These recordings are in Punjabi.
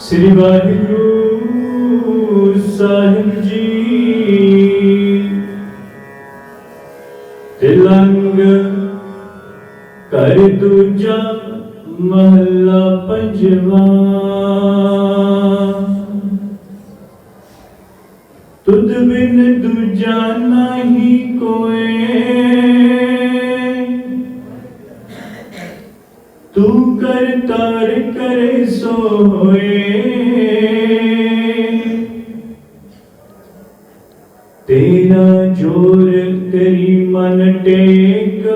ਸ੍ਰੀ ਵਾਹਿਗੁਰੂ ਸਾਹਿਬ ਜੀ। ਤਿਲੰਗ ਕਰ ਦੂਜਾ ਮਹਲਾ ਪੰਜਵਾ। ਤੁਧ ਬਿਨ ਦੂਜਾ ਨਹੀਂ ਕੋਏ। ਤੂੰ ਤਾਰ ਕਰੇ ਸੋ ਤੇਰਾ ਜੋਰ ਤੇਰੀ ਮਨ ਟੇਕ।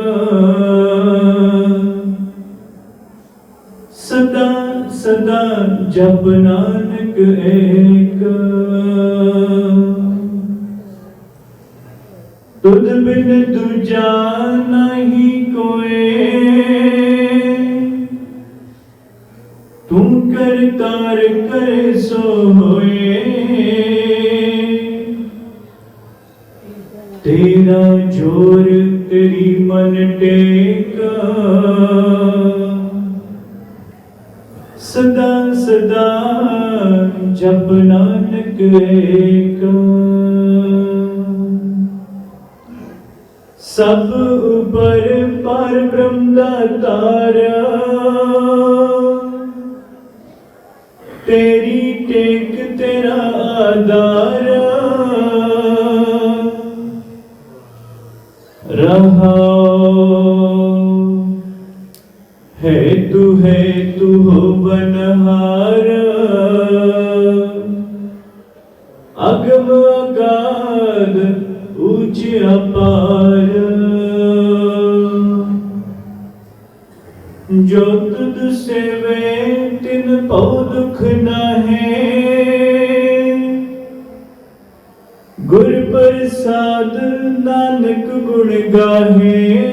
ਸਦਾ ਸਦਾ ਜਪ ਨਾਨਕ ਏਕ। ਤੁਧ ਬਿਨ ਦੂਜਾ ਤਾਰ ਕਰ ਸੋ ਹੋਏ ਤੇਰਾ ਜੋਰ ਤੇਰੀ ਮਨ ਟੇਕ। ਸਦਾ ਸਦਾ ਜਪ ਨਾਨਕ ਏਕ ਸਭ ਉਪਰ ਪਰ ਬ੍ਰਹਮ ਦਾ ਤਾਰਾ ਤੇਰੀ ਟੇਕ ਤੇਰਾ ਆਧਾਰ ਰਹਾ ਹੈ ਤੂ ਹੈ ਤੂ ਹੋ ਬਨਹਾਰ। ਅਗਮ ਅਗਾਧ, ਉੱਚ ਅਪਾਰ। ਜੋ ਤੁਧ ਸੇਵੇ ਤਿਨ ਪਉ ਦੁਖ ਨਾਹੇ। ਗੁਰ ਪ੍ਰਸਾਦ ਨਾਨਕ ਗੁਣ ਗਾਹੇ।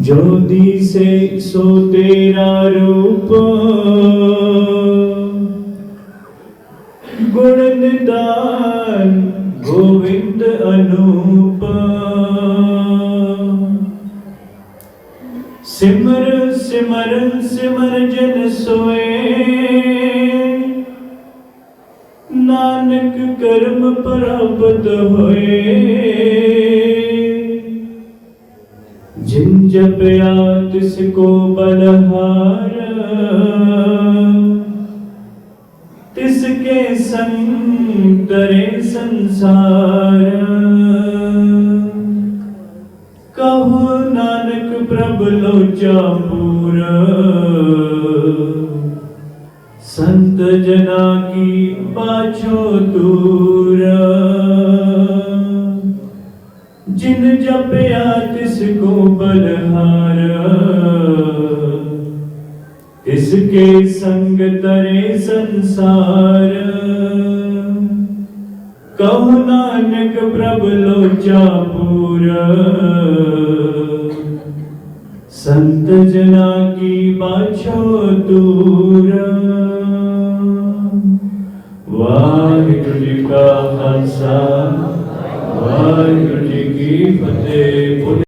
ਜੋ ਦੀਸੇ, ਸੋ ਤੇਰਾ ਰੂਪ। ਗੁਣ ਨਿਦਾਨ ਗੋਵਿੰਦ ਅਨੂਪ। ਸਿਮਰ ਸਿਮਰ ਸਿਮਰ ਜਨ ਸੋਏ। ਨਾਨਕ ਕਰਮ ਪ੍ਰਾਪਤ ਹੋਏ। ਜਿਨ ਜਪਿਆ, ਤਿਸ ਕੋ ਬਲਹਾਰ ਤਿਸ ਕੇ ਸੰਗ ਤਰੇ ਸੰਸਾਰ। ਨਾਨਕ ਲੋਚਾ ਸੰਤ ਜਨਾ ਕੀ ਬਾਛੋ ਦੂਰ। ਜਿਨ ਜਪਿਆ ਤਿਸ ਕੋ ਬਲਹਾਰ। ਤਿਸ ਕੇ ਸੰਗ ਤਰੇ ਸੰਸਾਰ। ਕਹੋ ਨਾਨਕ ਪ੍ਰਭ ਲੋਚਾ ਪੂਰ ਸੰਤ ਜਨਾ ਕੀ ਬਾਛੋ ਦੂਰ। ਵਾਹਿਗੁਰੂ ਜੀ ਕਾ ਖਾਲਸਾ ਵਾਹਿਗੁਰੂ ਜੀ ਕੀ ਫਤਿਹ।